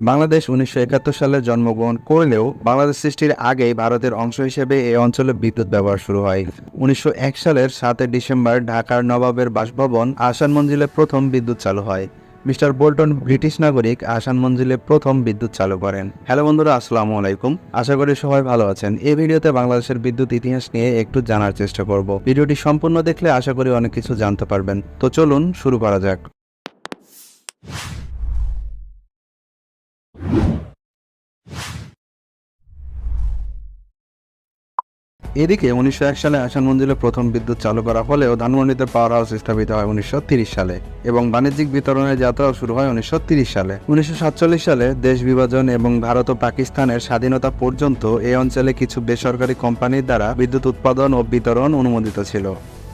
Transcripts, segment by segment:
বাংলাদেশ উনিশশো একাত্তর সালে জন্মগ্রহণ করলেও বাংলাদেশ সৃষ্টির আগেই ভারতের অংশ হিসেবে এই অঞ্চলে বিদ্যুৎ ব্যবহার শুরু হয়। উনিশশো এক সালের সাতই ডিসেম্বর ঢাকার নবাবের বাসভবন আসান মঞ্জিলে প্রথম বিদ্যুৎ চালু হয়। মিস্টার বোল্টন ব্রিটিশ নাগরিক আসান মঞ্জিলে প্রথম বিদ্যুৎ চালু করেন। হ্যালো বন্ধুরা, আসসালামু আলাইকুম। আশা করি সবাই ভালো আছেন। এই ভিডিওতে বাংলাদেশের বিদ্যুৎ ইতিহাস নিয়ে একটু জানার চেষ্টা করব। ভিডিওটি সম্পূর্ণ দেখলে আশা করি অনেক কিছু জানতে পারবেন। তো চলুন শুরু করা যাক। এদিকে উনিশশো এক সালে আসান মঞ্জিলে প্রথম বিদ্যুৎ চালু করা হলেও ধানমন্ডিতে পাওয়ার হাউস স্থাপিত হয় উনিশশো সালে এবং বাণিজ্যিক বিতরণের যাত্রাও শুরু হয় উনিশশো সালে। উনিশশো সাতচল্লিশ সালে দেশ বিভাজন এবং ভারত ও পাকিস্তানের স্বাধীনতা পর্যন্ত এই অঞ্চলে কিছু বেসরকারি কোম্পানির দ্বারা বিদ্যুৎ উৎপাদন ও বিতরণ অনুমোদিত ছিল।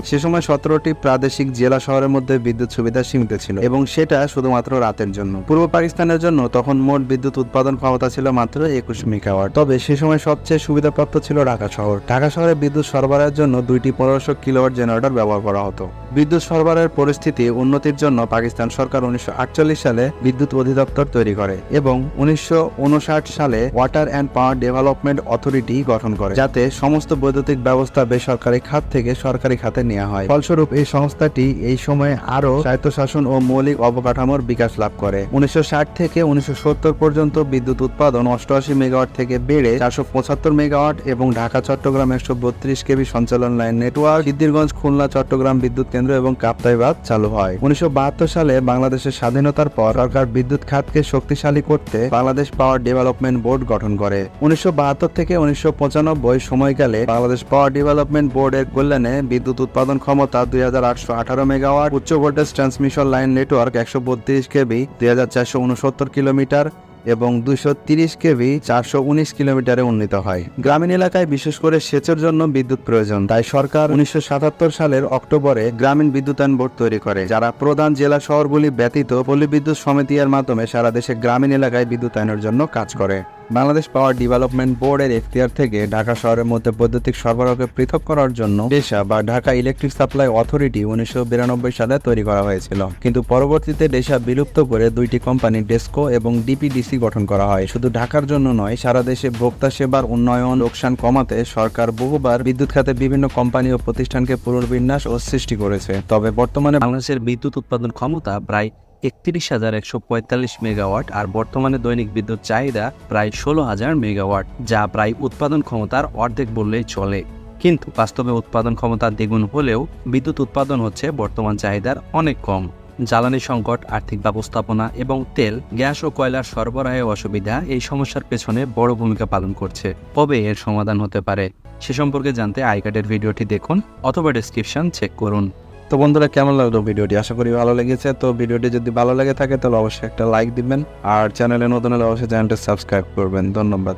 সে সময় সতেরোটি প্রাদেশিক জেলা শহরের মধ্যে বিদ্যুৎ সুবিধা সীমিত ছিল এবং সেটা শুধুমাত্র রাতের জন্য। পূর্ব পাকিস্তানের জন্য তখন মোট বিদ্যুৎ উৎপাদন ক্ষমতা ছিল মাত্র একুশ মেগাওয়াট। তবে সে সময় সবচেয়ে সুবিধাপ্রাপ্ত ছিল ঢাকা শহর। ঢাকা শহরে বিদ্যুৎ সরবরাহের জন্য দুইটি পনেরোশো কিলোওয়াট জেনারেটর ব্যবহার করা হতো। বিদ্যুৎ সরবরাহের পরিস্থিতি উন্নতির জন্য পাকিস্তান সরকার উনিশশো আটচল্লিশ সালে বিদ্যুৎ অধিদপ্তর তৈরি করে এবং উনিশশো উনষাট সালে water and power development authority গঠন করে, যাতে সমস্ত বৈদ্যুতিক ব্যবস্থা বেসরকারি খাত থেকে সরকারি খাতে নেওয়া হয়। ফলস্বরূপ এই সংস্থাটি এই সময়ে আরও স্বায়ত্তশাসন ও মৌলিক অবকাঠামোর বিকাশ লাভ করে। উনিশশো থেকে উনিশশো পর্যন্ত বিদ্যুৎ উৎপাদন অষ্টআশি মেগাওয়াট থেকে বেড়ে চারশো পঁচাত্তর মেগাওয়াট এবং ঢাকা, চট্টগ্রাম একশো বত্রিশ কেবি সঞ্চালন লাইন নেটওয়ার্ক, সিদ্ধিরগঞ্জ, খুলনা, চট্টগ্রাম বিদ্যুৎ কেন্দ্র এবং কাপ্তাইবাদ চালু হয়। উনিশশো বাহাত্তর সালে বাংলাদেশের স্বাধীনতার পর সরকার বিদ্যুৎ খাতকে শক্তিশালী করতে বাংলাদেশ পাওয়ার ডেভেলপমেন্ট বোর্ড গঠন করে। উনিশশো বাহাত্তর থেকে উনিশশো পঁচানব্বই সময়কালে বাংলাদেশ পাওয়ার ডেভেলপমেন্ট বোর্ডের কল্যাণে বিদ্যুৎ উৎপাদন ক্ষমতা দুই হাজার আটশো আঠারো মেগাওয়াট। উচ্চ ভোল্টেজ ট্রান্সমিশন লাইন নেটওয়ার্ক একশো বত্রিশ কেবি, দুই হাজার চারশো উনসত্তর কিলোমিটার এবং দুশো তিরিশ কেভি চারশো উনিশ কিলোমিটারে উন্নীত হয়। গ্রামীণ এলাকায় বিশেষ করে সেচের জন্য বিদ্যুৎ প্রয়োজন। তাই সরকার উনিশশো সাতাত্তর সালের অক্টোবরে গ্রামীণ বিদ্যুতায়ন বোর্ড তৈরি করে, যারা প্রধান জেলা শহরগুলি ব্যতীত পল্লী বিদ্যুৎ সমিতি এর মাধ্যমে সারা দেশে গ্রামীণ এলাকায় বিদ্যুতায়নের জন্য কাজ করে। বাংলাদেশ পাওয়ার ডেভেলপমেন্ট বোর্ডের এখতিয়ার থেকে ঢাকা শহরের মধ্যে বৈদ্যুতিক সরবরাহকে পৃথক করার জন্য ডেসা বা ঢাকা ইলেকট্রিক সাপ্লাই অথরিটি উনিশশো বিরানব্বই সালে তৈরি করা হয়েছিল। কিন্তু পরবর্তীতে ডেসা বিলুপ্ত করে দুইটি কোম্পানি ডেস্কো এবং ডিপিডিসি গঠন করা হয়। শুধু ঢাকার জন্য নয়, সারা দেশে ভোক্তা সেবার উন্নয়ন, লোকসান কমাতে সরকার বহুবার বিদ্যুৎ খাতে বিভিন্ন কোম্পানি ও প্রতিষ্ঠানকে পুনর্বিন্যাস ও সৃষ্টি করেছে। তবে বর্তমানে বাংলাদেশের বিদ্যুৎ উৎপাদন ক্ষমতা প্রায় একত্রিশ হাজার একশো পঁয়তাল্লিশ মেগাওয়াট আর বর্তমানে দৈনিক বিদ্যুৎ চাহিদা প্রায় ষোলো হাজার মেগাওয়াট, যা প্রায় উৎপাদন ক্ষমতার অর্ধেক বললেই চলে। কিন্তু বাস্তবে উৎপাদন ক্ষমতা দ্বিগুণ হলেও বিদ্যুৎ উৎপাদন হচ্ছে বর্তমান চাহিদার অনেক কম। জ্বালানি সংকট, আর্থিক ব্যবস্থাপনা এবং তেল, গ্যাস ও কয়লার সরবরাহে অসুবিধা এই সমস্যার পেছনে বড় ভূমিকা পালন করছে। কবে এর সমাধান হতে পারে, সে সম্পর্কে জানতে আইকার্ডের ভিডিওটি দেখুন অথবা ডেসক্রিপশন চেক করুন। তো বন্ধুরা, কেমন লাগল ভিডিওটি? আশা করি ভালো লেগেছে। তো ভিডিওটি যদি ভালো লেগে থাকে, তাহলে অবশ্যই একটা লাইক দিবেন। আর চ্যানেলে নতুন হলে অবশ্যই চ্যানেলটা সাবস্ক্রাইব করবেন। ধন্যবাদ।